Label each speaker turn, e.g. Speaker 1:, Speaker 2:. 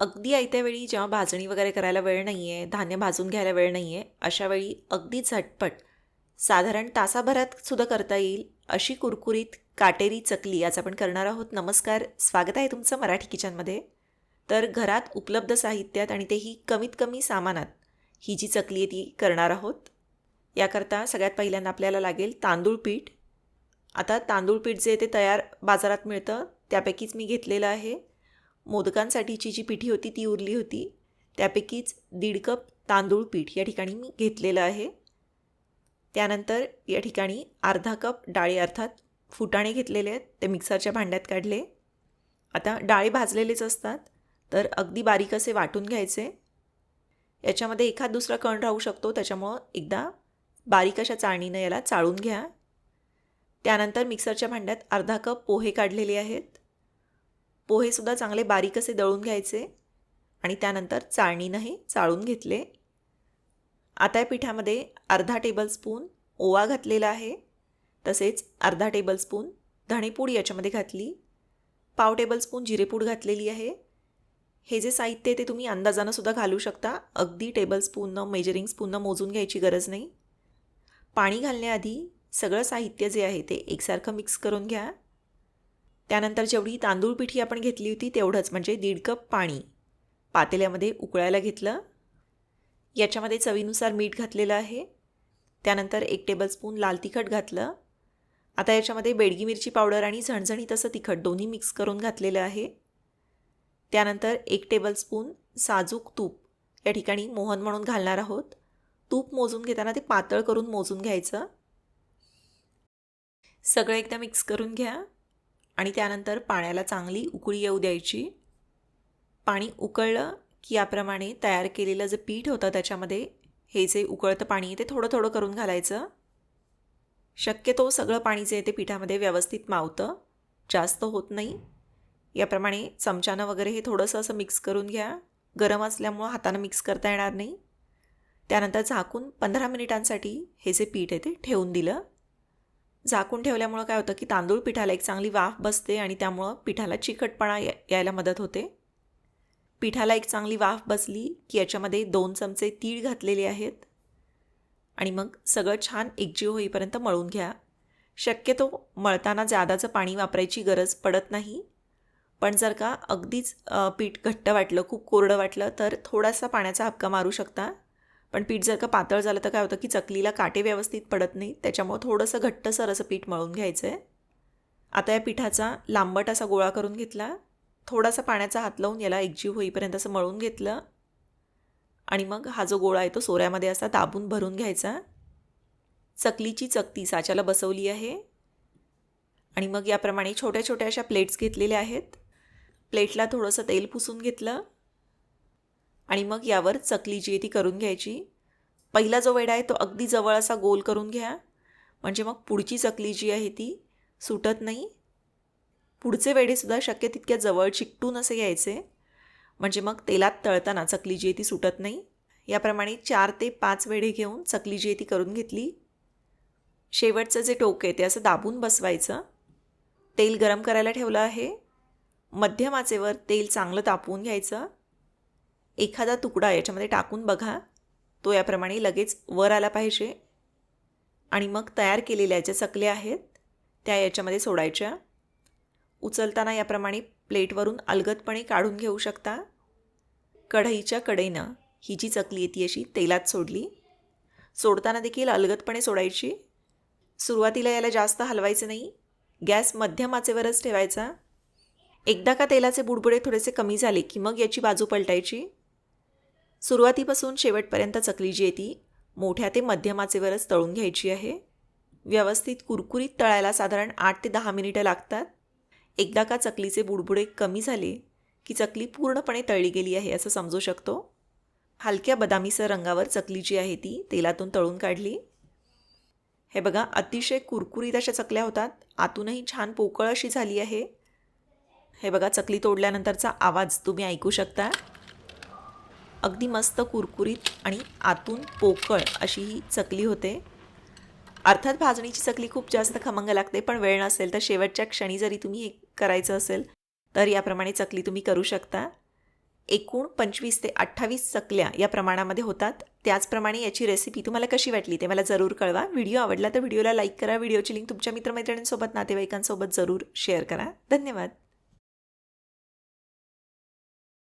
Speaker 1: अगदी आयत्या वेळी जेव्हा भाजणी वगैरे करायला वेळ नाही आहे धान्य भाजून घ्यायला वेळ नाही आहे अशा वेळी अगदी झटपट साधारण तासाभरात सुद्धा करता येईल अशी कुरकुरीत काटेरी चकली आज आपण करणार आहोत. नमस्कार स्वागत आहे तुमचं मराठी किचनमध्ये. तर घरात उपलब्ध साहित्यात आणि तेही कमीत कमी सामानात ही जी चकली आहे ती करणार आहोत. याकरता सगळ्यात पहिल्यांदा आपल्याला लागेल तांदूळ पीठ. आता तांदूळ पीठ जे ते तयार बाजारात मिळतं त्यापैकीच मी घेतलेलं आहे. मोदकांसाठीची जी पिठी होती ती उरली होती. त्यापैकीच दीड कप तांदूळ पीठ या ठिकाणी मी घेतलेलं आहे. त्यानंतर या ठिकाणी अर्धा कप डाळी अर्थात फुटाणे घेतलेले आहेत. ते मिक्सरच्या भांड्यात काढले. आता डाळी भाजलेलेच असतात तर अगदी बारीक असे वाटून घ्यायचे. याच्यामध्ये एखाद दुसरा कण राहू शकतो त्याच्यामुळं एकदा बारीक अशा चाळणीनं याला चाळून घ्या. त्यानंतर मिक्सरच्या भांड्यात अर्धा कप पोहे काढलेले आहेत. पोहेसुद्धा चांगले बारीक असे दळून घ्यायचे आणि त्यानंतर चाळणीनं हे चाळून घेतले. आता या पिठामध्ये अर्धा टेबलस्पून ओवा घातलेला आहे. तसेच अर्धा टेबलस्पून धणेपूड याच्यामध्ये घातली. पाव टेबलस्पून जिरेपूड घातलेली आहे. हे जे साहित्य आहे ते तुम्ही अंदाजानं सुद्धा घालू शकता. अगदी टेबलस्पूननं मेजरिंग स्पूननं मोजून घ्यायची गरज नाही. पाणी घालण्याआधी सगळं साहित्य जे आहे ते एकसारखं मिक्स करून घ्या. त्यानंतर जेवढी तांदूळ पिठी आपण घेतली होती तेवढंच म्हणजे दीड कप पाणी. पातेल्यामध्ये उकळायला घेतलं. याच्यामध्ये चवीनुसार मीठ घातलेलं आहे. त्यानंतर एक टेबलस्पून लाल तिखट घातलं. आता याच्यामध्ये बेडगी मिरची पावडर आणि झणझणीत असं तिखट दोन्ही मिक्स करून घातलेलं आहे. त्यानंतर एक टेबलस्पून साजूक तूप. या ठिकाणी मोहन म्हणून घालणार आहोत. तूप मोजून घेताना ते पातळ करून मोजून घ्यायचं. सगळं एकदा मिक्स करून घ्या. आणि त्यानंतर पाण्याला चांगली उकळी येऊ द्यायची. पाणी उकळलं की याप्रमाणे तयार केलेलं जे पीठ होतं त्याच्यामध्ये हे जे उकळतं पाणी आहे ते थोडं थोडं करून घालायचं. शक्यतो सगळं पाणी जे आहे ते पिठामध्ये व्यवस्थित मावतं. जास्त होत नाही. याप्रमाणे चमच्यानं वगैरे हे थोडंसं असं मिक्स करून घ्या. गरम असल्यामुळं हातानं मिक्स करता येणार नाही. त्यानंतर झाकून पंधरा मिनिटांसाठी हे जे पीठ आहे ते ठेवून दिलं. झाकून ठेवल्यामुळं काय होतं की तांदूळ पिठाला एक चांगली वाफ बसते आणि त्यामुळं पिठाला चिकटपणा या यायला मदत होते. पिठाला एक चांगली वाफ बसली की याच्यामध्ये दोन चमचे तीळ घातलेले आहेत. आणि मग सगळं छान एकजीव होईपर्यंत मळून घ्या. शक्यतो मळताना जादाचं पाणी वापरायची गरज पडत नाही. पण जर का अगदीच पीठ घट्ट वाटलं खूप कोरडं वाटलं तर थोडासा पाण्याचा हपका मारू शकता. पण पीठ जर का पातळ झालं तर काय होतं की चकलीला काटे व्यवस्थित पडत नाही. त्याच्यामुळं थोडंसं घट्टसर असं पीठ मळून घ्यायचं आहे आता या पिठाचा लांबट असा गोळा करून घेतला. थोडासा पाण्याचा हात लावून याला एकजीव होईपर्यंत असं मळून घेतलं. आणि मग हा जो गोळा आहे तो सोऱ्यामध्ये असा दाबून भरून घ्यायचा. चकलीची चकती साच्याला बसवली आहे. आणि मग याप्रमाणे छोट्या छोट्या अशा प्लेट्स घेतलेल्या आहेत. प्लेटला थोडंसं तेल पुसून घेतलं. आणि मग यावर चकली जी आहे ती करून घ्यायची. पहिला जो वेडा आहे तो अगदी जवळ असा गोल करून घ्या. म्हणजे मग पुढची चकली जी आहे ती सुटत नाही. पुढचे वेडेसुद्धा शक्य तितक्या जवळ चिकटून असे घ्यायचे. म्हणजे मग तेलात तळताना चकली जी आहे ती सुटत नाही. याप्रमाणे चार ते पाच वेढे घेऊन चकली जी आहे ती करून घेतली. शेवटचं जे टोक आहे ते असं दाबून बसवायचं. तेल गरम करायला ठेवलं आहे. मध्यम आचेवर तेल चांगलं तापवून घ्यायचं. एखादा तुकडा याच्यामध्ये टाकून बघा. तो याप्रमाणे लगेच वर आला पाहिजे. आणि मग तयार केलेल्या ज्या चकल्या आहेत त्या याच्यामध्ये सोडायच्या. उचलताना याप्रमाणे प्लेटवरून अलगदपणे काढून घेऊ शकता. कढईच्या कढईनं ही जी चकली आहे ती अशी तेलात सोडली. सोडताना देखील अलगदपणे सोडायची. सुरुवातीला याला जास्त हलवायचं नाही. गॅस मध्यम आचेवरच ठेवायचा. एकदा का तेलाचे बुडबुडे थोडेसे कमी झाले की मग याची बाजू पलटायची. सुरुवातीपासून शेवटपर्यंत चकली जी आहे ती मोठ्या ते मध्यमाचेवरच तळून घ्यायची आहे. व्यवस्थित कुरकुरीत तळायला साधारण आठ ते दहा मिनिटं लागतात. एकदा का चकलीचे बुडबुडे कमी झाले की चकली पूर्णपणे तळली गेली आहे असं समजू शकतो. हलक्या बदामीसर रंगावर चकली जी आहे ती तेलातून तळून काढली. हे बघा अतिशय कुरकुरीत अशा चकल्या होतात. आतूनही छान पोकळ अशी झाली आहे. हे बघा चकली तोडल्यानंतरचा आवाज तुम्ही ऐकू शकता. अगदी मस्त कुरकुरीत आणि आतून पोकळ अशी ही चकली होते. अर्थात भाजणीची चकली खूप जास्त खमंग लागते पण वेळ नसेल तर शेवटच्या क्षणी जरी तुम्ही हे करायचं असेल तर याप्रमाणे चकली तुम्ही करू शकता. एकूण पंचवीस ते अठ्ठावीस चकल्या या प्रमाणामध्ये होतात. त्याचप्रमाणे याची रेसिपी तुम्हाला कशी वाटली ते मला जरूर कळवा. व्हिडिओ आवडला तर व्हिडिओला लाईक करा. व्हिडिओची लिंक तुमच्या मित्रमैत्रिणींसोबत नातेवाईकांसोबत जरूर शेअर करा. धन्यवाद.